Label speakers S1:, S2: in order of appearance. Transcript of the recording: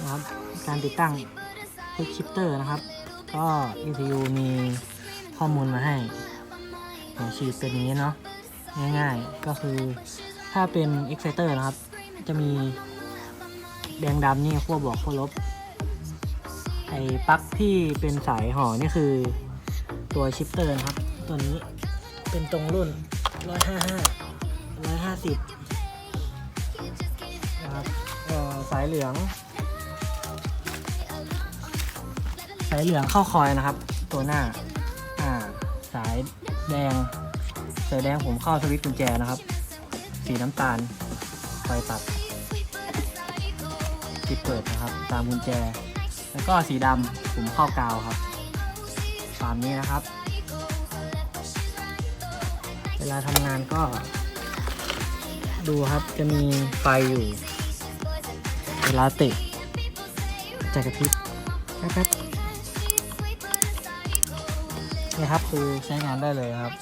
S1: นะครับการติดตั้ง Quick Shifter นะครับ ก็ ECU มีข้อมูลมาให้หัวฉีดเป็นอย่างนี้เนาะง่ายๆ ก็คือถ้าเป็น Exciter นะครับ จะมีแดงดำนี่ขั้วบวกขั้วลบ ไอ้ปลั๊กที่เป็นสายห่อนี่คือตัวชิปเตอร์นะครับ ตัวนี้เป็นตรงรุ่น 155 150นะครับสายเหลือง สายเหลืองเข้าคอยนะครับ ตัวหน้า อ่า สายแดง สายแดงผมเข้าสวิตช์กุญแจนะครับ สีน้ำตาล ไฟตัดปิดเปิดนะครับ ตามกุญแจ แล้วก็สีดำผมเข้ากาวครับตามนี้นะครับ เวลาทำงานก็ ดูครับจะมีไฟอยู่ เวลาเตะจะกระพริบแป๊บ นะครับคือใช้งานได้เลยครับ